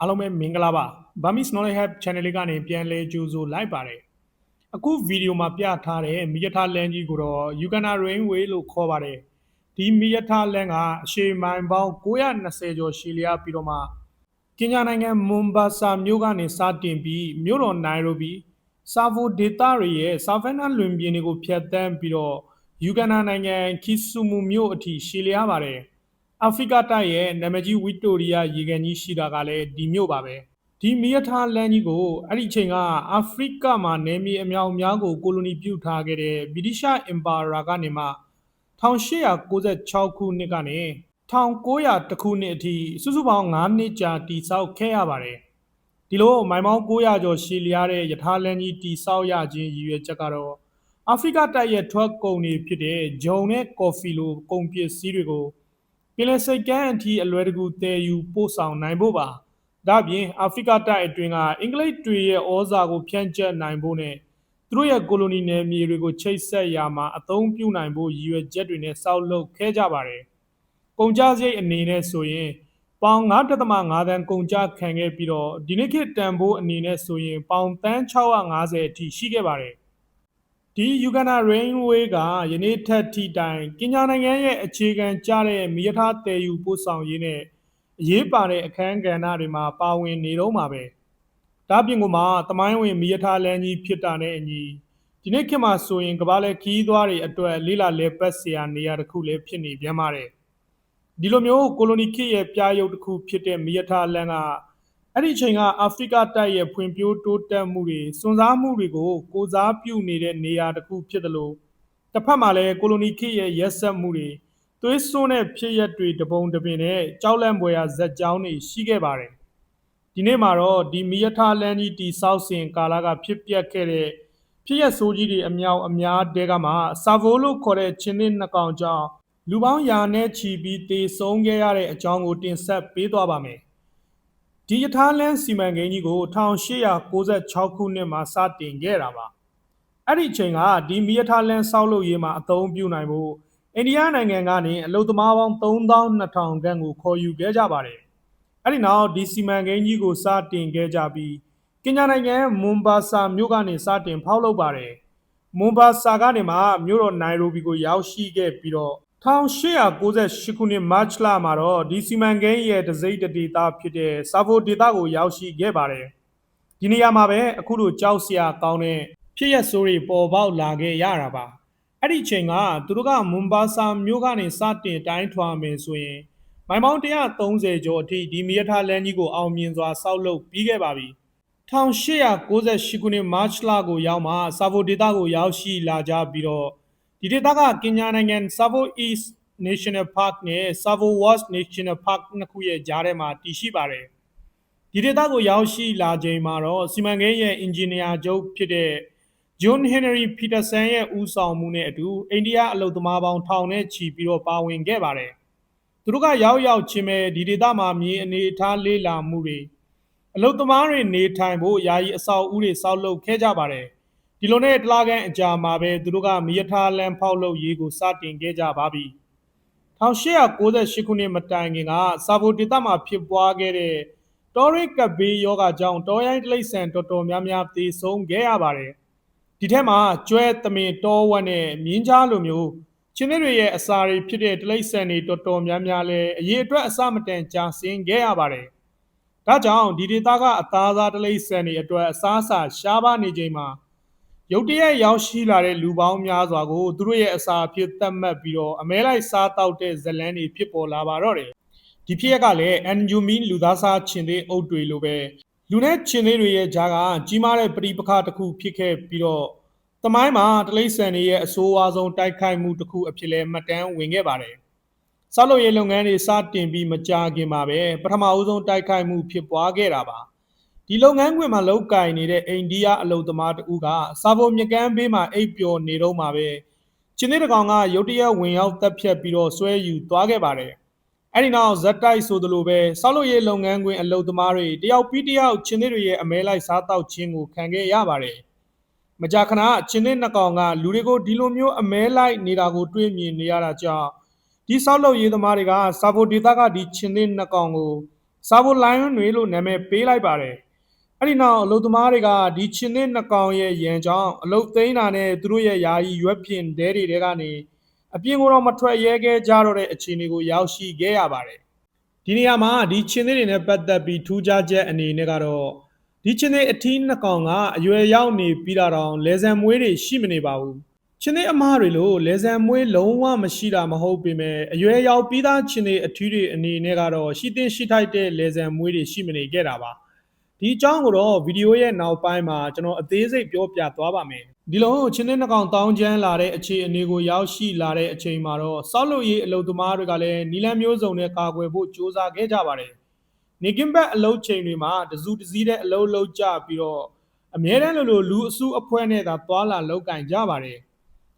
အားလုံးပဲမင်္ဂလာပါ Burmese Knowledge Hub Channel လေးကနေပြန်လဲကြိုးဆိုလိုက်ပါတယ်အခုဗီဒီယိုမှာပြထားတဲ့မီယထာလန်ကြီးကိုတော့ Uganda Railway လို့ခေါ်ပါတယ်ဒီမီယထာလန်ကအရှေ့မိုင်ပေါင်း920ကျော်ရှည်လျားပြီးတော့မှကင်ညာနိုင်ငံမွန်ဘာဆာမြို့ကနေစတင်ပြီးမြို့တော်နိုင်ရိုဘီဆာဗိုဒေတာတွေရဲ့ဆာဖန်နာလွင်ပြင်တွေကိုဖျက်ဆီးပြီးတော့ယူဂန္ဒာနိုင်ငံခီဆူမူမြို့အထိရှည်လျားပါတယ် အာဖရိကတိုက်ရဲ့နာမည်ကြီးဝီတိုရီယာရေကန်ကြီးရှိတာကလည်းဒီမြို့ပါပဲဒီမီယထာလန်ကြီးကိုအဲ့ဒီအချိန်ကအာဖရိကမှာနေမြေအများအများကိုကိုလိုနီပြုထားခဲ့တဲ့ဗြိတိရှအင်ပါယာကနေမှ1896ခုနှစ်ကနေ1900ခုနှစ်အထိစုစုပေါင်း9နှစ်ကြာတည်ဆောက်ခဲ့ရပါတယ်ဒီလိုမိုင်ပေါင်း900ကျော်ရှည်လျားတဲ့ယထာလန်ကြီးတည်ဆောက်ရခြင်းရည်ရွယ်ချက်ကတော့အာဖရိကတိုက်ရဲ့ထွက်ကုန်တွေဖြစ်တဲ့ဂျုံနဲ့ကော်ဖီလိုကုန်ပစ္စည်းတွေကို ပင်လယ်စိတ်ကမ်းအထိအလွယ်တကူတည်ယူပို့ဆောင်နိုင်ဖို့ပါဒါ့အပြင်အာဖရိကတိုက်အတွင်းကအင်္ဂလိပ်တွေရဲ့ဩဇာကိုဖြန့်ကျက်နိုင်ဖို့နဲ့သူတို့ရဲ့ကိုလိုနီနယ်မြေတွေကိုချိတ်ဆက်ရမှာအသုံးပြုနိုင်ဖို့ရည်ရွယ်ချက်တွေနဲ့စောက်လုပ်ခဲ့ကြပါတယ်ကုန်ကြစရိတ်အနေနဲ့ဆိုရင်ပေါင်9.5တန်းကုန်ကြခံခဲ့ပြီးတော့ဒီနေ့ခေတ်တန်ဖိုးအနေနဲ့ဆိုရင်ပေါင်တန်း650အထိရှိခဲ့ပါတယ် ဒီယူဂန္ဓာ railway ကယနေ့ထက်ထိတိုင်ကင်ညာနိုင်ငံရဲ့အခြေခံကျတဲ့မိရထားတည်ယူပို့ဆောင်ရေးနဲ့အရေးပါတဲ့အခန်းကဏ္ဍတွေမှာပါဝင်နေတော့မှာပဲဒါပြင်ကမှသမိုင်းဝင်မိရထားလမ်းကြီးဖြစ်တာနဲ့အညီဒီနေ့ခေတ်မှာဆိုရင်ကမ္ဘာလဲခီးသွားတွေအတွက်လေးလာလဲပတ်စရာနေရာတစ်ခုလည်းဖြစ်နေပြန်ပါတယ်ဒီလိုမျိုးကိုလိုနီခေတ်ရဲ့ပြားရုပ်တစ်ခုဖြစ်တဲ့မိရထားလမ်းက အဲ့ဒီအချိန်ကအာဖရိကတိုက်ရဲ့ဖွံ့ဖြိုးတိုးတက်မှုတွေစွန့်စားမှုတွေကိုကိုစားပြုနေတဲ့နေရာတစ်ခုဖြစ်တယ်လို့တစ်ဖက်မှာလည်းကိုလိုနီခေတ်ရဲ့ရက်ဆက်မှုတွေသွေးစွန်းတဲ့ဖြစ်ရက်တွေတပုံတပင်နဲ့ကြောက်လန့်ပွေရာဇက်ကြောင်းတွေရှိခဲ့ပါတယ်ဒီနေ့မှာတော့ဒီမီယထာလန်ကြီးတီဆောက်စဉ်ကာလကဖြစ်ပျက်ခဲ့တဲ့ဖြစ်ရက်ဆိုးကြီးတွေအမြောက်အများတဲကမှဆာဗိုလို့ခေါ်တဲ့ချင်းနှစ်နှစ်ကောင်ကြောင့်လူပေါင်းရာနဲ့ချီပြီးတေဆုံးခဲ့ရတဲ့အကြောင်းကိုတင်ဆက်ပေးသွားပါမယ် ဒီယထာလန်စီမံကိန်းကြီးကို1896ခုနှစ်မှာစတင်ခဲ့တာပါအဲ့ဒီအချိန်ကဒီမီယထာလန်ဆောက်လုပ်ရေးမှာအသုံးပြုနိုင်ဖို့အိန္ဒိယနိုင်ငံကနေအလုသမားပေါင်း3200ခန့်ကိုခေါ်ယူခဲ့ကြပါတယ်။အဲဒီနောက်ဒီစီမံကိန်းကြီးကိုစတင်ခဲ့ကြပြီးကင်ညာနိုင်ငံမွန်ဘာဆာမြို့ကနေစတင်ဖောက်လုပ်ပါတယ်။မွန်ဘာဆာကနေမှမြို့တော်နိုင်ရိုဘီကိုရောက်ရှိခဲ့ပြီးတော့ 1898ခုနှစ်မတ်လမှာတော့ဒီစီမံကိန်းရဲ့တစိမ့်တဒေတာဖြစ်တဲ့ဆာဗိုဒေတာကိုရောက်ရှိခဲ့ပါတယ်။ဒီနေရာမှာပဲအခုလိုကြောက်စရာကောင်းတဲ့ဖြစ်ရဆိုးတွေပေါ်ပေါက်လာခဲ့ရတာပါ။အဲ့ဒီချိန်ကသူတို့ကမွန်ဘာဆာမြို့ကနေစတင်တိုင်းထွာမယ်ဆိုရင်မိုင်ပေါင်း130ကျော်အထိဒီမီယထာလန်ကြီးကိုအောင်မြင်စွာဆောက်လုပ်ပြီးခဲ့ပါပြီ1898ခုနှစ်မတ်လကိုရောက်မှဆာဗိုဒေတာကိုရောက်ရှိလာကြပြီးတော့ ဒီဒေတာကကင်ညာနိုင်ငံဆာဗို East National Park နဲ့ Savo West National Park နှစ်ခုရဲ့ကြားထဲမှာတည်ရှိပါတယ်ဒီဒေတာကိုရောက်ရှိလာချိန်မှာတော့စီမံကိန်းရဲ့အင်ဂျင်နီယာချုပ်ဖြစ်တဲ့ဂျွန်ဟင်နရီပီတာဆန်ရဲ့ဦးဆောင်မှုနဲ့အတူအိန္ဒိယအလုပ်သမားပေါင်းထောင်နဲ့ချီပြီးတော့ပါဝင်ခဲ့ပါတယ်။သူတို့ကရောက်ရောက်ချင်းပဲဒီဒေသမှာမြေအနေအထားလေးလာမှုတွေအလုပ်သမားတွေနေထိုင်ဖို့ယာယီအဆောက်အဦတွေဆောက်လုပ်ခဲ့ကြပါတယ်။ ဒီလိုနဲ့တလားကန်အကြာမှာပဲသူတို့ကမီယထာလန်ဖောက်လုပ်ရေးကိုစတင်ခဲ့ကြပါပြီ။1898ခုနှစ်မတိုင်ခင်ကစာဗိုဒေသမှာဖြစ်ပွားခဲ့တဲ့တောရိကဘေးယောဂကြောင့်တောရိုင်းတိရစ္ဆာန်တော်တော်များများသေဆုံးခဲ့ရပါတယ်။ဒီထက်မှာကျွဲသမင်တောဝက်နဲ့မြင်းကြားလိုမျိုးချင်းတွေရဲ့အစာတွေဖြစ်တဲ့တလိမ့်ဆန်တွေတော်တော်များများလဲအရေးအတွက်အစမတန်ကြာဆင်းခဲ့ရပါတယ်။ဒါကြောင့်ဒီဒေသကအသားစားတလိမ့်ဆန်တွေအတွက်အစားအစာရှားပါနေချိန်မှာ ရုတ်တရက်ရောက်ရှိလာတဲ့လူပေါင်းများစွာကိုသူတို့ရဲ့အစာအဖြစ်သတ်မှတ်ပြီးတော့အမဲလိုက်စားတောက်တဲ့ဇလန်းတွေဖြစ်ပေါ်လာပါတော့တယ်။ဒီဖြစ်ရက်ကလည်းအန်ဂျူမီလူသားစားချင်းတွေအုပ်တွေလိုပဲလူနဲ့ချင်းလေးတွေရဲ့ကြားကကြီးမားတဲ့ပရိပခတစ်ခုဖြစ်ခဲ့ပြီးတော့တမိုင်းမှာတလိษံတွေရဲ့အဆိုးအဝါဆုံးတိုက်ခိုက်မှုတစ်ခုအဖြစ်လဲမှတ်တမ်းဝင်ခဲ့ပါတယ်။ဆောက်လုပ်ရေးလုပ်ငန်းတွေစတင်ပြီးမကြာခင်မှာပဲပထမအဦးဆုံးတိုက်ခိုက်မှုဖြစ်ပွားခဲ့တာပါ။ ဒီလုပ်ငန်းခွင်မှာလောက်ကင်နေတဲ့အိန္ဒိယအလုပ်သမားတဦးကစာဖို့မြကန်းဘေးမှာအိပ်ပျော်နေတော့မှာပဲချင်းတဲ့ကောင်ကရုတ်တရက်ဝင်ရောက်တက်ဖြတ်ပြီးတော့ဆွဲယူသွားခဲ့ပါတယ်။အဲ့ဒီနောက်ဇက်တိုက်ဆိုသလိုပဲဆောက်လုပ်ရေးလုပ်ငန်းခွင်အလုပ်သမားတွေတယောက်ပြီးတယောက်ချင်းတွေရဲ့အမဲလိုက်စားတောက်ခြင်းကိုခံခဲ့ရပါတယ်မကြာခဏချင်းတဲ့နှစ်ကောင်ကလူတွေကိုဒီလိုမျိုးအမဲလိုက်နေတာကိုတွေ့မြင်နေရတာကြောင့်ဒီဆောက်လုပ်ရေးသမားတွေကစာဖို့ဒေတာကဒီချင်းတဲ့နှစ်ကောင်ကိုစာဘိုလိုင်းတွေလို့နာမည်ပေးလိုက်ပါတယ် အဲ့ဒီနောက်အလုသမားတွေကဒီချင်းသစ်နှစ်ကောင်ရဲ့ရန်ကြောင့်အလုသိန်းတာနဲ့သူတို့ရဲ့ယာယီရွက်ပြင်ဒဲတွေတဲကနေအပြင်ကိုတော့မထွက်ရဲခဲ့ကြတော့တဲ့အခြေအနေကိုရောက်ရှိခဲ့ရပါတယ်ဒီနေရာမှာဒီချင်းသစ်တွေနဲ့ပတ်သက်ပြီးထူးခြားချက်အနေနဲ့ကတော့ဒီချင်းသစ်အထီးနှစ်ကောင်ကအရွယ်ရောက်နေပြီးတော့လေဆံမွေးတွေရှိမနေပါဘူးချင်းသစ်အမားတွေလို့လေဆံမွေးလုံးဝမရှိတာမဟုတ်ပေမဲ့အရွယ်ရောက်ပြီးသားချင်းသစ်အထီးတွေအနေနဲ့ကတော့ရှိတင်ရှိထိုက်တဲ့လေဆံမွေးတွေရှိမနေခဲ့တာပါ ဒီအကြောင်းကိုတော့ဗီဒီယိုရဲ့နောက်ပိုင်းမှာကျွန်တော်အသေးစိတ်ပြောပြသွားပါမယ်ဒီလိုချင်းတဲ့နှကောင်တောင်းချမ်းလာတဲ့အခြေအနေကိုရောက်ရှိလာတဲ့အချိန်မှာတော့စောက်လို့ရေးအလုပ်သမားတွေကလည်းနီလန်းမျိုးစုံနဲ့ကာကွယ်ဖို့စ조사ခဲ့ကြပါတယ်နေကင်းဘက်အလုပ်ချိန်တွေမှာတစုတစည်းတဲ့အလုပ်လုပ်ကြပြီးတော့အများတန်းလိုလိုလူအစုအဖွဲ့နဲ့သာသွာလာလောက်ကင်ကြပါတယ်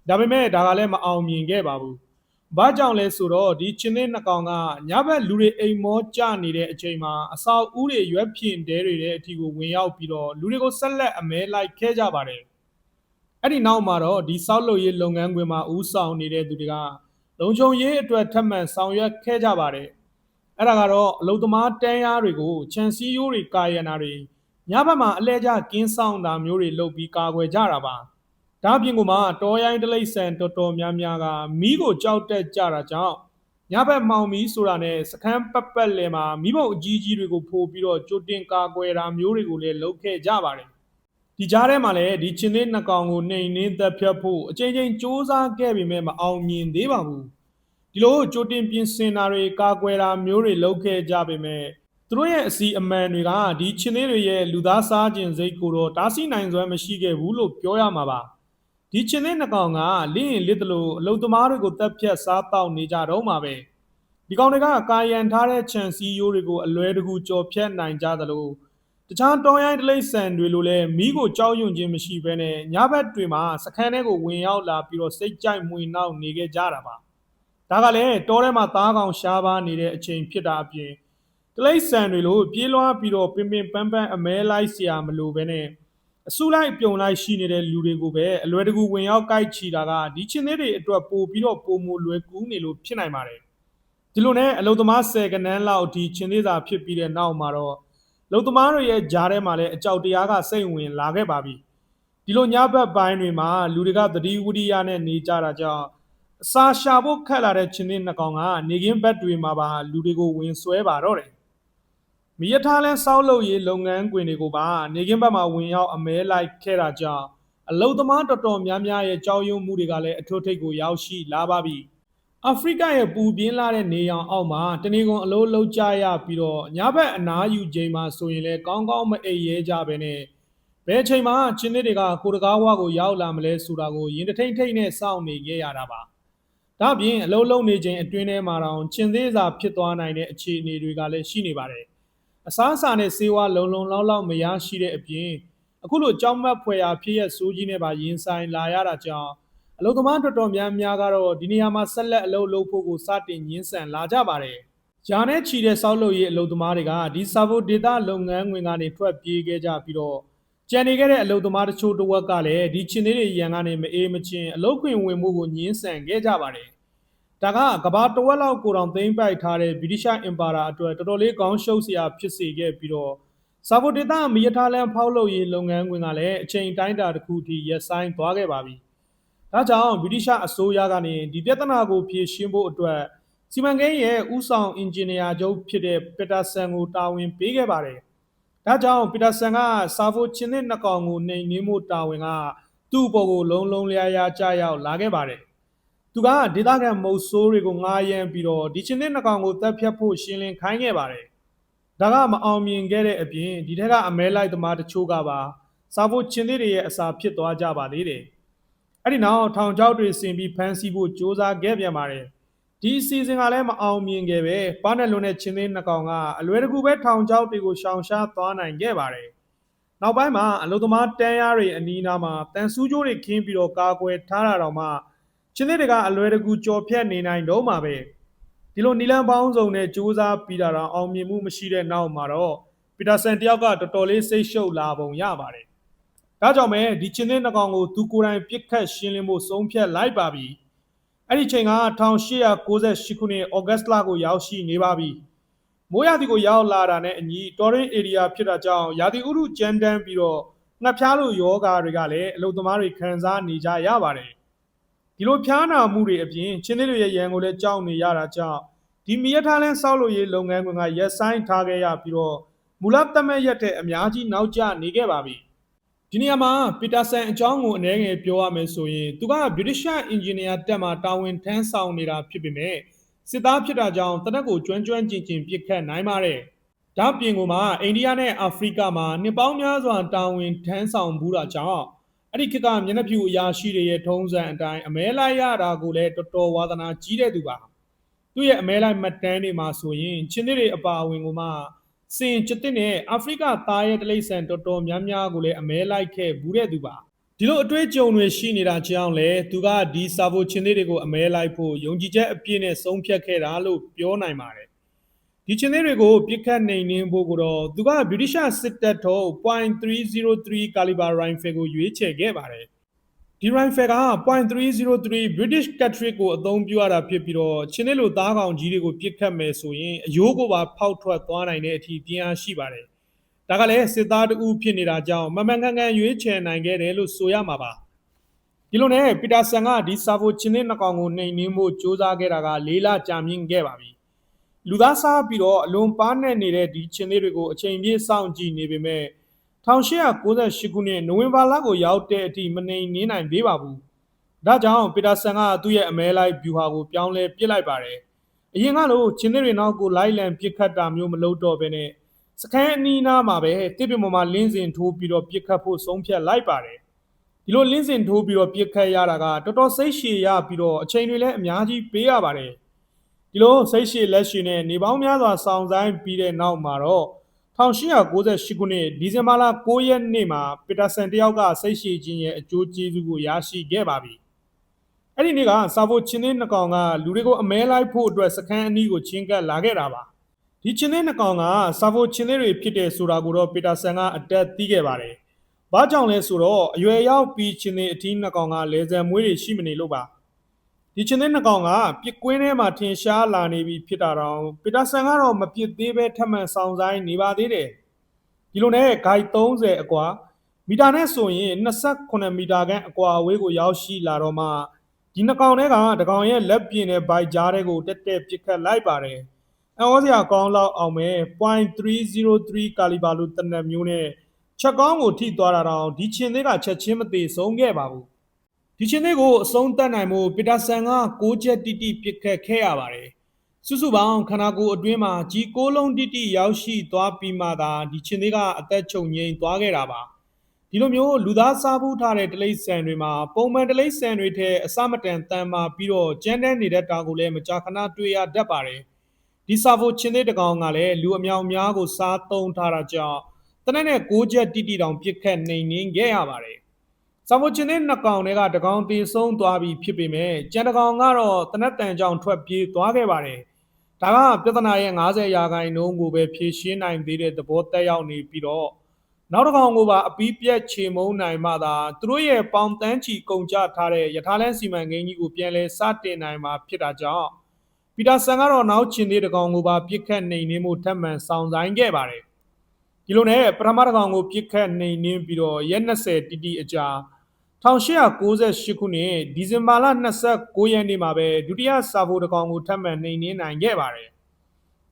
ဒါပေမဲ့ဒါကလည်းမအောင်မြင်ခဲ့ပါဘူး။ ဘာကြောင့်လဲဆိုတော့ဒီချင်းတဲ့နှကောင်ကညဘက်လူတွေအိမ်မောကြနေတဲ့အချိန်မှာအစာအုပ်တွေရွက်ဖြင်တဲတွေတဲ့အထိကိုဝင်ရောက်ပြီးတော့လူတွေကိုဆက်လက်အမဲလိုက်ခဲ့ကြပါတယ်။အဲ့ဒီနောက်မှာတော့ဒီစောက်လုပ်ရေးလုပ်ငန်းခွင်မှာဦးဆောင်နေတဲ့သူတွေကလုံခြုံရေးအတွက်ထပ်မံဆောင်ရွက်ခဲ့ကြပါတယ်။အဲ့ဒါကတော့အလုသမားတန်းရားတွေကိုခြံစည်းရိုးတွေကာရနာတွေညဘက်မှာအလဲကျကင်းဆောင်တာမျိုးတွေလုပ်ပြီးကာကွယ်ကြတာပါ။ ဒါအပြင်ကမှတောရိုင်းတလိษံတော်တော်များများကမီးကိုကြောက်တက်ကြတာကြောင့်ညဘက်မောင်မီးဆိုတာနဲ့စခန်းပတ်ပတ်လည်မှာမိဘအကြီးကြီးတွေကိုဖိုးပြီးတော့ကြိုတင်ကာကွယ်တာမျိုးတွေကိုလည်းလုပ်ခဲ့ကြပါတယ်ဒီကြားထဲမှာလည်းဒီချင်းသေးနှစ်ကောင်ကိုနှိမ်နှင်းသက်ဖြတ်ဖို့အချိန်ချင်းစူးစမ်းခဲ့ပေမဲ့မအောင်မြင်သေးပါဘူးဒီလိုကြိုတင်ပြင်ဆင်တာတွေကာကွယ်တာမျိုးတွေလုပ်ခဲ့ကြပေမဲ့သူတို့ရဲ့အစီအမန်တွေကဒီချင်းသေးတွေရဲ့လူသားစားခြင်းစိတ်ကိုတော့တားဆီးနိုင်စွမ်းမရှိခဲ့ဘူးလို့ပြောရမှာပါ ဒီချင်းတဲ့နှကောင်ကလင်းရင်လစ်တလို့အလုသမားတွေကိုတက်ဖြတ်စားတောက်နေကြတော့မှာပဲဒီကောင်တွေကကာယံထားတဲ့ခြံစည်းရိုးတွေကိုအလွဲတကူကြော်ဖြတ်နိုင်ကြသလိုတခြားတောရိုင်းတလိษံတွေလိုလဲမိကိုကြောက်ရွံ့ခြင်းမရှိဘဲနဲ့ညဘက်တွေမှာစခန်းထဲကိုဝင်ရောက်လာပြီးတော့စိတ်ကြိုက်မွေနောက်နေခဲ့ကြတာပါဒါကလည်းတောထဲမှာသားကောင်ရှားပါနေတဲ့အချိန်ဖြစ်တာအပြင်တလိษံတွေလိုပြေးလွှားပြီးတော့ပင်ပင်ပန်းပန်းအမဲလိုက်เสียမလို့ပဲနဲ့ အစုလိုက်ပြုံလိုက်ရှိနေတဲ့လူတွေကိုပဲအလွယ်တကူဝင်ရောက်ကိုက်ချီတာကဒီချင်းသေးတွေအတွက်ပို့ပြီးတော့ပုံမလွယ်ကူးနေလို့ဖြစ်နိုင်ပါတယ်ဒီလိုနဲ့အလုံသမားဆယ်ကနန်းလောက်ဒီချင်းသေးစာဖြစ်ပြီးတဲ့နောက်မှာတော့လုံသမားတွေရဲ့ဂျားထဲမှာလည်းအကြောက်တရားကစိတ်ဝင်လာခဲ့ပါပြီဒီလိုညဘက်ပိုင်းတွေမှာလူတွေကသတိဝိရိယနဲ့နေကြတာကြောင့်အစာရှာဖို့ခက်လာတဲ့ချင်းသေးနှစ်ကောင်ကနေကင်းဘက်တွေမှာပါလူတွေကိုဝင်ဆွဲပါတော့တယ် မီးရထားလန်းစောက်လုပ်ရေးလုပ်ငန်းခွင်တွေကိုပါနေကင်းဘက်မှာဝင်ရောက်အမဲလိုက်ခဲ့တာကြောင့်အလုသမားတော်တော်များများရဲ့ကြောက်ရွံ့မှုတွေကလည်းအထွတ်ထိပ်ကိုရောက်ရှိလာပါပြီအာဖရိကရဲ့ပူပြင်းလာတဲ့နေရောင်အောက်မှာတနေကုန်အလို့လှုပ်ကြရပြီးတော့ညဘက်အနားယူချိန်မှာဆိုရင်လည်းကောင်းကောင်းမအိပ်ရဲကြပဲနဲ့ဘယ်ချိန်မှချင်းတွေကကိုတကားဝါကိုရောက်လာမလဲဆိုတာကိုရင်တထိတ်ထိတ်နဲ့စောင့်နေခဲ့ရတာပါဒါပြင်အလုံးလုံးနေချိန်အတွင်းထဲမှာတော့ချင်းသေးစာဖြစ်သွားနိုင်တဲ့အခြေအနေတွေကလည်းရှိနေပါတယ် အစားအစာနဲ့ဆေးဝါးလုံလုံလောက်လောက်မရရှိတဲ့အပြင်အခုလိုကြောက်မက်ဖွယ်ရာဖြစ်ရဆိုးကြီးနဲ့ပါရင်ဆိုင်လာရတာကြောင့်အလုပ်သမားတော်တော်များများကတော့ဒီနေရာမှာဆက်လက်အလုပ်လုပ်ဖို့ကိုစတင်ညှင်းဆန်လာကြပါတယ်။ဂျာနဲ့ချီတဲ့စောက်လုပ်ရေးအလုပ်သမားတွေကဒီစာဖို့ဒေတာလုပ်ငန်းဝင်ကနေထွက်ပြေးခဲ့ကြပြီးတော့ကြံနေခဲ့တဲ့အလုပ်သမားတချို့တဝက်ကလည်းဒီချင်းသေးတွေရန်ကနေမအေးမချင်းအလုပ်ခွင်ဝင်မှုကိုညှင်းဆန်ခဲ့ကြပါတယ်။ ဒါကကဘာတဝက်လောက်ကိုတောင်သိမ်းပိုက်ထားတဲ့ဗြိတိရှ်အင်ပါယာအတွက်တော်တော်လေးကောင်းရှုပ်စရာဖြစ်စေခဲ့ပြီးတော့စာဗိုဒေတာမီယထာလန်ဖောက်လုပ်ရေးလုပ်ငန်းခွင်ကလည်းအချိန်တိုင်းတာတစ်ခုထိရပ်ဆိုင်းသွားခဲ့ပါပြီ။ဒါကြောင့်ဗြိတိရှ်အစိုးရကနေဒီပြဿနာကိုဖြေရှင်းဖို့အတွက်စီမံကိန်းရဲ့ဥဆောင်အင်ဂျင်နီယာချုပ်ဖြစ်တဲ့ပီတာဆန်ကိုတာဝန်ပေးခဲ့ပါတယ်။ဒါကြောင့်ပီတာဆန်ကစာဖိုချင်းတဲ့နှကောင်ကိုနှိမ်နင်းမှုတာဝန်ကသူ့ဘော်ကိုလုံးလုံးလျားလျားကြားရောက်လာခဲ့ပါတယ် သူကဒေသခံမုတ်ဆိုးတွေကိုငားရမ်းပြီးတော့ဒီချင်းတဲ့နှကောင်ကိုတက်ဖြတ်ဖို့ရှင်းလင်းခိုင်းခဲ့ပါတယ်ဒါကမအောင်မြင်ခဲ့တဲ့အပြင်ဒီထက်ကအမဲလိုက်သမားတချို့ကပါစားဖို့ချင်းသေးတွေရဲ့အစာဖြစ်သွားကြပါသေးတယ်အဲ့ဒီနောက်ထောင်ချောက်တွေဆင်ပြီးဖမ်းဆီးဖို့စ조사ခဲ့ပြန်ပါတယ်ဒီအစီအစဉ်ကလည်းမအောင်မြင်ခဲ့ပဲပါနဲ့လွန်တဲ့ချင်းသေးနှကောင်ကအလွယ်တကူပဲထောင်ချောက်တွေကိုရှောင်ရှားသွားနိုင်ခဲ့ပါတယ်နောက်ပိုင်းမှာအလုသမားတန်းရားတွေအနီးနားမှာတန်ဆူးကြိုးတွေခင်းပြီးတော့ကာကွယ်ထားတာတော့မှ ချင်းသေးတွေကအလွယ်တကူကြော်ဖြတ်နေနိုင်တော့မှာပဲဒီလိုနီလန်ပေါင်းစုံနဲ့စူးစမ်းပြီးတာတော့အောင်မြင်မှုမရှိတဲ့နောက်မှာတော့ပီတာဆန်တယောက်ကတော်တော်လေးစိတ်ရှုပ်လာပုံရပါတယ်ဒါကြောင့်ပဲဒီချင်းသေးနှကောင်ကိုသူကိုယ်တိုင်ပြစ်ခတ်ရှင်းလင်းဖို့ဆုံးဖြတ်လိုက်ပါပြီအဲ့ဒီချိန်က1898ခုနှစ်ဩဂတ်လကိုရောက်ရှိနေပါပြီမိုးရာသီကိုရောက်လာတာနဲ့အညီတော်ရင် area ဖြစ်တာကြောင့်ရာသီဥတုကြမ်းတမ်းပြီးတော့ငှက်ဖျားလိုယောဂါတွေကလည်းအလုသမားတွေခံစားနေကြရပါတယ် ဒီလိုဖျားနာမှုတွေအပြင်ချင်းသေးတွေရဲ့ရန်ကိုလည်းကြောက်နေရတာကြောင့်ဒီမီရထားလင်းဆောက်လို့ရေးလုပ်ငန်းကရက်ဆိုင်ထားခဲ့ရပြီးတော့မူလသတ်မှတ်ရက်တဲ့အများကြီးနောက်ကျနေခဲ့ပါပြီဒီနေရာမှာပီတာဆန်အကြောင်းကိုအနည်းငယ်ပြောရမယ်ဆိုရင်သူကဗြိတိရှ်အင်ဂျင်နီယာတက်မှာတာဝန်ထမ်းဆောင်နေတာဖြစ်ပေမဲ့စစ်သားဖြစ်တာကြောင့်တနက်ကိုကျွမ်းကျွမ်းကျင်ကျင်ပြစ်ခတ်နိုင်ပါတယ်။ဒါပြင်ကိုမှအိန္ဒိယနဲ့အာဖရိကမှာနှစ်ပေါင်းများစွာတာဝန်ထမ်းဆောင်ဘူးတာကြောင့် အဲ့ဒီခေတ်ကမျက်နှာဖြူအရာရှိတွေရဲ့ထုံးစံအတိုင်းအမဲလိုက်ရတာကိုလည်းတော်တော်ဝါသနာကြီးတဲ့သူပါ။သူ့ရဲ့အမဲလိုက်မှတ်တမ်းတွေမှာဆိုရင်ချင်းတွေအပါအဝင်ကိုမှစင်ချစ်တဲ့နဲ့အာဖရိကသားရဲ့တလိษံတော်တော်များများကိုလည်းအမဲလိုက်ခဲ့ဘူးတဲ့သူပါ။ဒီလိုအတွေ့အကြုံတွေရှိနေတာကြောင့်လေသူကဒီစာဖို့ချင်းလေးတွေကိုအမဲလိုက်ဖို့ယုံကြည်ချက်အပြည့်နဲ့ဆုံးဖြတ်ခဲ့တာလို့ပြောနိုင်ပါတယ် ဒီချင်းလေးတွေကိုပြစ်ခတ်နိုင်နှင်းဖို့ကိုတော့သူကဗြိတိရှစစ်တပ်ထုတ် .303 caliber rifle ကိုရွေးချယ်ခဲ့ပါတယ်ဒီ rifle က .303 British Cartridge ကိုအသုံးပြုရတာဖြစ်ပြီးတော့ချင်းလေးလိုသားကောင်ကြီးတွေကိုပြစ်ခတ်မယ်ဆိုရင်အယိုးကိုပါဖောက်ထွက်သွားနိုင်တဲ့အထိပြင်းအားရှိပါတယ်ဒါကလည်းစစ်သားတဦးဖြစ်နေတာကြောင့်မမှန်ကန်ကန်ရွေးချယ်နိုင်ခဲ့တယ်လို့ဆိုရမှာပါဒီလိုနဲ့ပီတာဆန်ကဒီစာဖို့ချင်းတဲ့နှကောင်ကိုနှိမ်နှင်းဖို့စ조사ခဲ့တာက၄လကြာမြင့်ခဲ့ပါပြီ လူသားစားပြီးတော့အလွန်ပါနဲ့နေတဲ့ဒီချင်းလေးတွေကိုအချိန်ပြည့်စောင့်ကြည့်နေပေမဲ့1898ခုနှစ်နိုဝင်ဘာလကိုရောက်တဲ့အထိမနှိမ်နှင်းနိုင်သေးပါဘူးဒါကြောင့်ပီတာဆန်ကသူ့ရဲ့အမဲလိုက်ဗျူဟာကိုပြောင်းလဲပစ်လိုက်ပါတယ်အရင်ကလိုချင်းလေးတွေနောက်ကိုလိုက်လံပစ်ခတ်တာမျိုးမလုပ်တော့ဘဲနဲ့စခန်းအနီးနားမှာပဲတစ်ပြမမှာလင်းစင်ထိုးပြီးတော့ပြစ်ခတ်ဖို့ဆုံးဖြတ်လိုက်ပါတယ်ဒီလိုလင်းစင်ထိုးပြီးတော့ပြစ်ခတ်ရတာကတော်တော်စိတ်ရှည်ရပြီးတော့အချိန်တွေလည်းအများကြီးပေးရပါတယ် ဒီလိုစိတ်ရှည်လက်ရှည်နဲ့နေပေါင်းများစွာစောင့်ဆိုင်ပြီးတဲ့နောက်မှာတော့1898ခုနှစ်ဒီဇင်ဘာလ9ရက်နေ့မှာပီတာဆန်တယောက်ကစိတ်ရှည်ခြင်းရဲ့အကျိုးကျေးဇူးကိုရရှိခဲ့ပါပြီအဲ့ဒီနေ့ကစာဖို့ချင်းသေးနှကောင်ကလူတွေကိုအမဲလိုက်ဖို့အတွက်စခန်းအနီးကိုချင်းကပ်လာခဲ့တာပါဒီချင်းသေးနှကောင်ကစာဖို့ချင်းသေးတွေဖြစ်တယ်ဆိုတာကိုတော့ပီတာဆန်ကအတက်သိခဲ့ပါတယ်။ဘာကြောင့်လဲဆိုတော့အရွယ်ရောက်ပြီးချင်းသေးအထီးနှကောင်ကလေဆယ်မွေးတွေရှိမနေလို့ပါ။ ဒီချင်းသေးနှကောင်ကပြစ်ကွင်းထဲမှာထင်ရှားလာနေပြီဖြစ်တာတော့ပီတာဆန်ကတော့မပြစ်သေးပဲထပ်မံဆောင်ဆိုင်နေပါသေးတယ်။ဒီလိုနဲ့ဂိုက်30အကွာမီတာနဲ့ဆိုရင်28မီတာခန့်အကွာအဝေးကိုရောက်ရှိလာတော့မှဒီနှကောင်တွေကတကောင်ရဲ့လက်ပြင်နဲ့ဘိုက်ကြားတွေကိုတက်တက်ပစ်ခတ်လိုက်ပါတယ်။အဝစရာကောင်းလောက်အောင်မဲ့ .303 ကာလီဘာလို့တနက်မျိုးနဲ့ချက်ကောင်းကိုထိသွားတာတော့ဒီချင်းသေးကချက်ချင်းမသေးဆုံးခဲ့ပါဘူး ဒီချင်းသေးကိုအဆုံးတတ်နိုင်မှုပီတာဆန်က6ချက်တိတိပစ်ခတ်ခဲ့ရပါတယ်စုစုပေါင်းခန္ဓာကိုယ်အတွင်းမှာကြီးကိုးလုံးတိတိရောက်ရှိသွားပြီးမှသာဒီချင်းသေးကအသက်ချုပ်ငြိမ်သွားခဲ့တာပါဒီလိုမျိုးလူသားစားဖို့ထားတဲ့တလိษံတွေမှာပုံမှန်တလိษံတွေထဲအစမတန်တန်မာပြီးတော့ကျန်းတဲ့နေတဲ့တာကိုလည်းမကြာခဏတွေ့ရတတ်ပါတယ်ဒီစာဖို့ချင်းသေးတကောင်ကလည်းလူအမြောင်များကိုစားသုံးထားတာကြောင့်တနက်နဲ့6ချက်တိတိတောင်ပြစ်ခတ်နေနေခဲ့ရပါတယ် စာဖို့ချင်းသေးနှစ်ကောင်တွေကတကောင်တည်ဆုံးသွားပြီဖြစ်ပေမဲ့ကျန်တကောင်ကတော့တနက်တန်ကြောင်ထွက်ပြေးသွားခဲ့ပါတယ်ဒါကပြဿနာရဲ့90ရာခိုင်နှုန်းကိုပဲဖြေရှင်းနိုင်သေးတဲ့သဘောတက်ရောက်နေပြီးတော့နောက်တစ်ကောင်ကိုပါအပီးပြက်ချေမုန်းနိုင်မှသာသူတို့ရဲ့ပေါင်တန်းချီကုန်ကြထားတဲ့ယထာလန်းစီမံကိန်းကြီးကိုပြန်လဲစတင်နိုင်မှာဖြစ်တာကြောင့်ပီတာဆန်ကတော့နောက်ချင်သေးတကောင်ကိုပါပြစ်ခတ်နိုင်နေမှုထပ်မံဆောင်ဆိုင်ခဲ့ပါတယ်ဒီလိုနဲ့ပထမတကောင်ကိုပြစ်ခတ်နိုင်နေပြီးတော့ရက်20တိတိအကြာ 1898ခုနှစ်ဒီဇင်ဘာလ29ရက်နေ့မှာပဲဒုတိယစာဖို့တကောင်ကိုထပ်မံနိုင်နေနိုင်ခဲ့ပါတယ်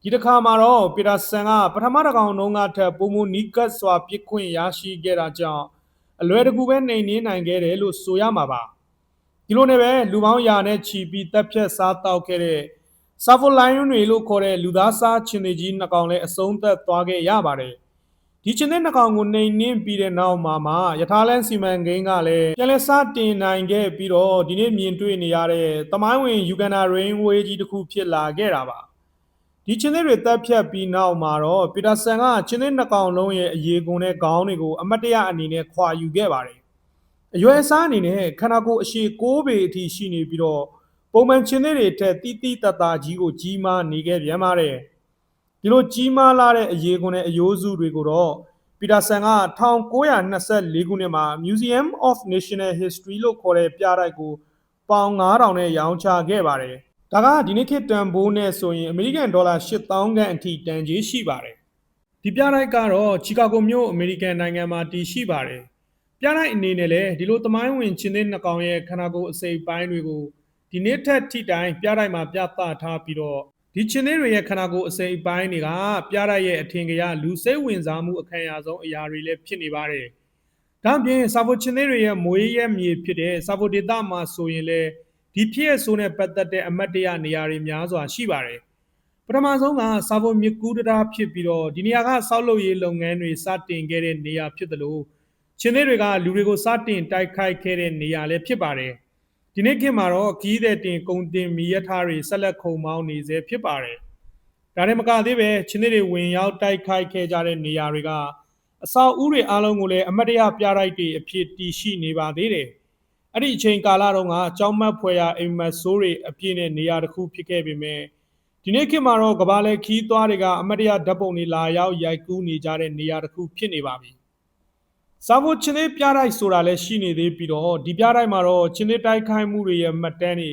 ဒီတစ်ခါမှာတော့ပီတာဆန်ကပထမတကောင်လုံးကထပ်ပုံမနီကတ်စွာပြစ်ခွင့်ရရှိခဲ့တာကြောင့်အလွယ်တကူပဲနိုင်နေနိုင်ခဲ့တယ်လို့ဆိုရမှာပါဒီလိုနဲ့ပဲလူပေါင်းရာနဲ့ချီပြီးတပ်ဖြတ်စားတောက်ခဲ့တဲ့ဆာဖိုလိုင်းတွေလို့ခေါ်တဲ့လူသားစားချင်းတွေကြီးနှစ်ကောင်လည်းအဆုံးသက်သွားခဲ့ရပါတယ် ဒီချင်းတဲ့နှစ်ကောင်ကိုနှိမ်နှင်းပြီးတဲ့နောက်မှာမှယထာလန်းစီမံကိန်းကလည်းပြန်လဲစတင်နိုင်ခဲ့ပြီးတော့ဒီနေ့မြင်တွေ့နေရတဲ့တမိုင်းဝင်ယူဂန်နာရိန်းဝေးကြီးတစ်ခုဖြစ်လာခဲ့တာပါဒီချင်းတွေတက်ဖြတ်ပြီးနောက်မှာတော့ပီတာဆန်ကချင်းတဲ့နှစ်ကောင်လုံးရဲ့အရေးကုန်တဲ့ခေါင်းတွေကိုအမတ်တရအနေနဲ့ခွာယူခဲ့ပါတယ်အရွယ်စားအနေနဲ့ခန္ဓာကိုယ်အရှိ6ပေအထိရှိနေပြီးတော့ပုံမှန်ချင်းတွေထက်တီးတီးတတကြီးကိုကြီးမားနေခဲ့ပြန်ပါတယ် ဒီလိုကြီးမားလာတဲ့အရေးကွန်တဲ့အယိုးစုတွေကိုတော့ပီတာဆန်က1924ခုနှစ်မှာ Museum of National History လို့ခေါ်တဲ့ပြတိုက်ကိုပေါင်9000နဲ့ရောင်းချခဲ့ပါတယ်ဒါကဒီနေ့ခေတ်တန်ဖိုးနဲ့ဆိုရင်အမေရိကန်ဒေါ်လာ8000ခန့်အထိတန်ကြီးရှိပါတယ်ဒီပြတိုက်ကတော့ချီကာဂိုမြို့အမေရိကန်နိုင်ငံမှာတည်ရှိပါတယ်ပြတိုက်အနေနဲ့လည်းဒီလိုသမိုင်းဝင်ချင်းသင်းနှစ်ကောင်ရဲ့ခန္ဓာကိုယ်အစိပ်ပိုင်းတွေကိုဒီနေ့ထက်ထိတိုင်းပြတိုက်မှာပြသထားပြီးတော့ ဒီချင်းသင်းတွေရဲ့ခန္ဓာကိုယ်အစိပ်ပိုင်းတွေကပြတိုက်ရဲ့အထင်ကရလူစိတ်ဝင်စားမှုအခမ်းအရာဆုံးအရာတွေလည်းဖြစ်နေပါတယ်ဒါ့အပြင်စာဖို့ချင်းသင်းတွေရဲ့မွေးရဲမြေဖြစ်တဲ့စာဖို့ဒေတာမှာဆိုရင်လည်းဒီဖြစ်ရဆိုးနဲ့ပတ်သက်တဲ့အမတ်တရနေရာတွေများစွာရှိပါတယ်ပထမဆုံးကစာဖို့မြကူးတရားဖြစ်ပြီးတော့ဒီနေရာကဆောက်လုပ်ရေးလုပ်ငန်းတွေစတင်ခဲ့တဲ့နေရာဖြစ်တယ်လို့ချင်းသင်းတွေကလူတွေကိုစတင်တိုက်ခိုက်ခဲ့တဲ့နေရာလည်းဖြစ်ပါတယ် ဒီနေ့ခေတ်မှာတော့ခီးတဲ့တင်ကုံတင်မီရထားတွေဆက်လက်ခုံမောင်းနေစေဖြစ်ပါတယ်ဒါနဲ့မကသေးပဲချင်းသင်းတွေဝင်ရောက်တိုက်ခိုက်ခဲ့ကြတဲ့နေရာတွေကအဆောက်အဦတွေအားလုံးကိုလည်းအမတ်တရပြတိုက်တွေအဖြစ်တည်ရှိနေပါသေးတယ်အဲ့ဒီအချိန်ကာလတုန်းကကြောင်းမတ်ဖွယ်ရာအိမ်မက်ဆိုးတွေအပြည့်နဲ့နေရာတစ်ခုဖြစ်ခဲ့ပေမဲ့ဒီနေ့ခေတ်မှာတော့ကဘာလဲခီးသွားတွေကအမတ်တရဓာတ်ပုံတွေလာရောက်ရိုက်ကူးနေကြတဲ့နေရာတစ်ခုဖြစ်နေပါပြီ။ စာဖို့ချင်းလေးပြတိုက်ဆိုတာလည်းရှိနေသေးပြီးတော့ဒီပြတိုက်မှာတော့ချင်းလေးတိုက်ခိုက်မှုတွေရဲ့မှတ်တမ်းတွေ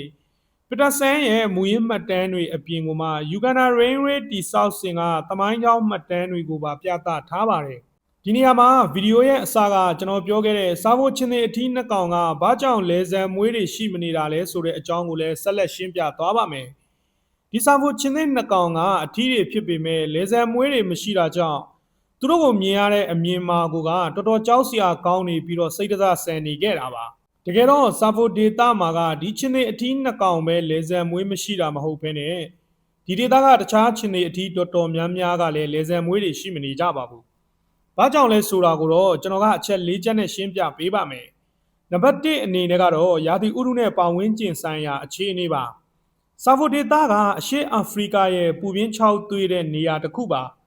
ပီတာဆန်ရဲ့မူရင်းမှတ်တမ်းတွေအပြင်ကမှယူဂန်နာရိန်းရေးတီဆောက်စင်ကတမိုင်းကြောင်းမှတ်တမ်းတွေကိုပါပြသထားပါတယ်။ဒီနေရာမှာဗီဒီယိုရဲ့အစကကျွန်တော်ပြောခဲ့တဲ့စာဖို့ချင်းတွေအထီးနှစ်ကောင်ကဘာကြောင့်လဲဇံမွေးတွေရှိမနေတာလဲဆိုတဲ့အကြောင်းကိုလည်းဆက်လက်ရှင်းပြသွားပါမယ်။ဒီစာဖို့ချင်းတွေနှစ်ကောင်ကအထီးတွေဖြစ်ပေမဲ့လဲဇံမွေးတွေမရှိတာကြောင့် သူတို့ကိုမြင်ရတဲ့အမြင်မှာကိုကတော်တော်ကြောက်စရာကောင်းနေပြီးတော့စိတ်တစားဆန်နေခဲ့တာပါ။တကယ်တော့စာဖို့ဒေတာမှာကဒီချင်းတွေအထီးနှစ်ကောင်ပဲလဲဇံမွေးမရှိတာမဟုတ်ဘဲနဲ့ဒီဒေတာကတခြားချင်းတွေအထီးတော်တော်များများကလည်းလဲဇံမွေးတွေရှိမနေကြပါဘူး။ဘာကြောင့်လဲဆိုတာကိုတော့ကျွန်တော်ကအချက်၄ချက်နဲ့ရှင်းပြပေးပါမယ်။နံပါတ်1အနေနဲ့ကတော့ယာတီဥရုနဲ့ပတ်ဝန်းကျင်ဆိုင်ရာအခြေအနေပါ။ဆာဖိုဒေတာကအရှေ့အာဖရိကရဲ့ပူပြင်းခြောက်သွေးတဲ့နေရာတစ်ခုပါ။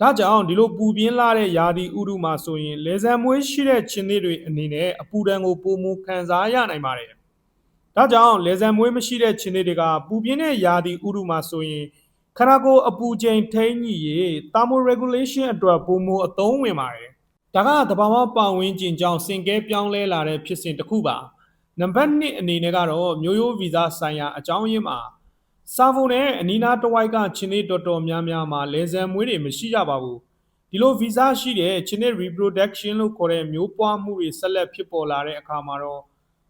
ဒါကြောင့်ဒီလိုပူပြင်းလာတဲ့ယာတီဥရုမှာဆိုရင်လေဆံမွေးရှိတဲ့ချင်းသေးတွေအနေနဲ့အပူဒဏ်ကိုပုံမူခံစားရနိုင်ပါတယ်။ဒါကြောင့်လေဆံမွေးမရှိတဲ့ချင်းသေးတွေကပူပြင်းတဲ့ယာတီဥရုမှာဆိုရင်ခန္ဓာကိုယ်အပူချိန်ထိန်းညှိရေး thermoregulation အတွက်ပုံမူအသုံးဝင်ပါတယ်။ဒါကသဘာဝပတ်ဝန်းကျင်ကြောင့်စင်ကဲပြောင်းလဲလာတဲ့ဖြစ်စဉ်တစ်ခုပါ။နံပါတ်1အနေနဲ့ကတော့မျိုးရိုးဗီဇဆိုင်ရာအကြောင်းရင်းမှာ စာဖုန်နဲ့အနီးနားတစ်ဝိုက်ကချင်းလေးတော်တော်များများမှာလေဆံမွေးတွေမရှိကြပါဘူး။ဒီလိုဗီဇရှိတဲ့ချင်းလေး reproduction လို့ခေါ်တဲ့မျိုးပွားမှုတွေဆက်လက်ဖြစ်ပေါ်လာတဲ့အခါမှာတော့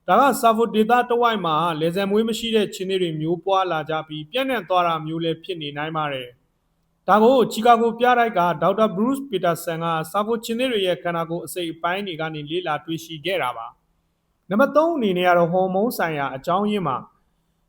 ဒါကစာဖို့ data တစ်ဝိုက်မှာလေဆံမွေးမရှိတဲ့ချင်းလေးတွေမျိုးပွားလာကြပြီးပြန့်နှံ့သွားတာမျိုးလည်းဖြစ်နေနိုင်ပါတယ်။ဒါကိုချီကာဂိုပြတိုက်ကဒေါက်တာဘရူးစ်ပီတာဆန်ကစာဖို့ချင်းလေးတွေရဲ့ခန္ဓာကိုယ်အစိတ်အပိုင်းတွေကနေလေ့လာတွေ့ရှိခဲ့တာပါ။နံပါတ်3အနေနဲ့ကတော့ဟော်မုန်းဆိုင်ရာအကြောင်းရင်းမှာ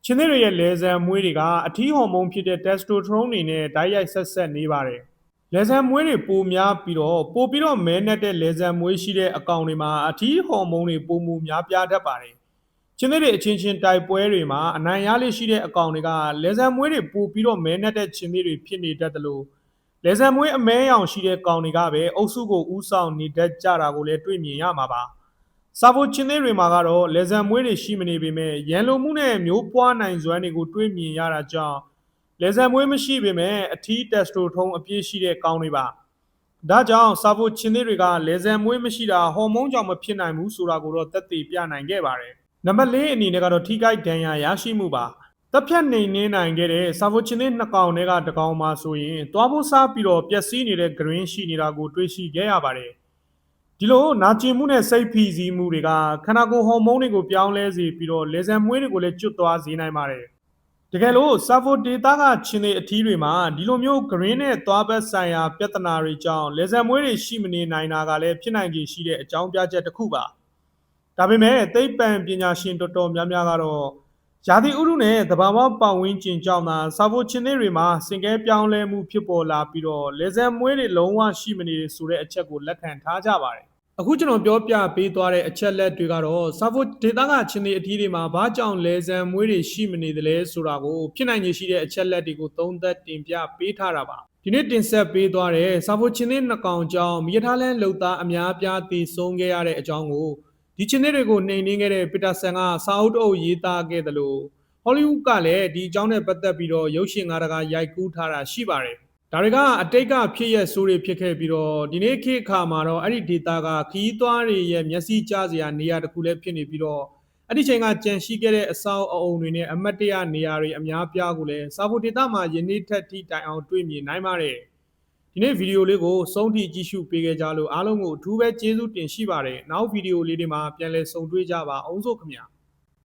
ချင်းသေးတွေရဲ့လေဆံမွေးတွေကအထီးဟော်မုန်းဖြစ်တဲ့ testosterone တွေနဲ့ဓာတ်ရိုက်ဆက်ဆက်နေပါတယ်။လေဆံမွေးတွေပိုများပြီးတော့ပိုပြီးတော့မဲနဲ့တဲ့လေဆံမွေးရှိတဲ့အကောင်တွေမှာအထီးဟော်မုန်းတွေပိုမှုများပြားတတ်ပါတယ်။ချင်းသေးတွေအချင်းချင်းတိုက်ပွဲတွေမှာအနိုင်ရလေးရှိတဲ့အကောင်တွေကလေဆံမွေးတွေပိုပြီးတော့မဲနဲ့တဲ့ချင်းသေးတွေဖြစ်နေတတ်တယ်လို့လေဆံမွေးအမဲရောင်ရှိတဲ့ကောင်တွေကပဲအုပ်စုကိုဥဆောင်နေတတ်ကြတာကိုလည်းတွေ့မြင်ရမှာပါ။ စာဖို့ချင်းသေးတွေမှာကတော့လေဆံမွေးတွေရှိမနေပေမဲ့ရန်လိုမှုနဲ့မျိုးပွားနိုင်စွမ်းတွေကိုတွေးမြင်ရတာကြောင့်လေဆံမွေးမရှိပေမဲ့အထီးတက်စတိုထုံးအပြည့်ရှိတဲ့ကောင်းတွေပါဒါကြောင့်စာဖို့ချင်းသေးတွေကလေဆံမွေးမရှိတာဟော်မုန်းကြောင့်မဖြစ်နိုင်ဘူးဆိုတာကိုတော့သက်သေပြနိုင်ခဲ့ပါတယ်နံပါတ်၄အနေနဲ့ကတော့ထိခိုက်ဒဏ်ရာရရှိမှုပါတပ်ဖြတ်နေနေနိုင်ခဲ့တဲ့စာဖို့ချင်းသေးနှစ်ကောင်တွေကတကောင်မှဆိုရင်သွားဖို့စားပြီးတော့ပျက်စီးနေတဲ့ green ရှိနေတာကိုတွေ့ရှိခဲ့ရပါတယ် ဒီလိုနာကျင်မှုနဲ့စိတ်ဖိစီးမှုတွေကခန္ဓာကိုယ်ဟော်မုန်းတွေကိုပြောင်းလဲစေပြီးတော့လေဆံမွေးတွေကိုလည်းကျွတ်သွားစေနိုင်ပါတယ်တကယ်လို့ Savo data ကချင်းတွေအထီးတွေမှာဒီလိုမျိုး green နဲ့သွားဘက်ဆိုင်ရာပြဿနာတွေကြောင့်လေဆံမွေးတွေရှိမနေနိုင်တာကလည်းဖြစ်နိုင်ခြေရှိတဲ့အကြောင်းပြချက်တစ်ခုပါဒါပေမဲ့သိပ္ပံပညာရှင်တော်တော်များများကတော့ရာသီဥတုနဲ့သဘာဝပတ်ဝန်းကျင်ကြောင့်သာစာဖို့ချင်းတွေမှာစင်ကဲပြောင်းလဲမှုဖြစ်ပေါ်လာပြီးတော့လေဆံမွေးတွေလုံးဝရှိမနေဆိုတဲ့အချက်ကိုလက်ခံထားကြပါတယ် အခုကျွန်တော်ပြောပြပေးသွားတဲ့အချက်လက်တွေကတော့စာဖို့ဒေတာကချင်းတွေအထီးတွေမှာဘာကြောင့်လဲဆံမွေးတွေရှိမနေသလဲဆိုတာကိုဖြစ်နိုင်ခြေရှိတဲ့အချက်လက်တွေကိုသုံးသပ်တင်ပြပေးထားတာပါဒီနေ့တင်ဆက်ပေးသွားတဲ့စာဖို့ချင်းတွေနှစ်ကောင်ကြောင့်မိရထားလန်းလုံသားအများပြားတည်ဆုံးခဲ့ရတဲ့အကြောင်းကိုဒီချင်းတွေကိုနှိမ်နှင်းခဲ့တဲ့ပီတာဆန်ကစာအုပ်အုပ်ရေးသားခဲ့တယ်လို့ဟောလိဝုဒ်ကလည်းဒီအကြောင်းနဲ့ပတ်သက်ပြီးတော့ရုပ်ရှင်ကားတကာရိုက်ကူးထားတာရှိပါတယ် ဒါတွေကအတိတ်ကဖြစ်ရဆိုးတွေဖြစ်ခဲ့ပြီးတော့ဒီနေ့ခေတ်အခါမှာတော့အဲ့ဒီ data ကခီးသွားတွေရဲ့မျက်စိကျစရာနေရာတစ်ခုလည်းဖြစ်နေပြီးတော့အဲ့ဒီချိန်ကကြံရှိခဲ့တဲ့အဆောက်အအုံတွေနဲ့အမတ်တရနေရာတွေအများပြားကိုလည်းစာဖို့ဒေတာမှာယနေ့ထက်ထိတိုင်အောင်တွေ့မြင်နိုင်ပါတယ်ဒီနေ့ဗီဒီယိုလေးကိုစုံထိကြည့်ရှုပေးခဲ့ကြလို့အားလုံးကိုအထူးပဲကျေးဇူးတင်ရှိပါတယ်နောက်ဗီဒီယိုလေးတွေမှာပြန်လည်ဆုံတွေ့ကြပါအောင်စို့ခင်ဗျာ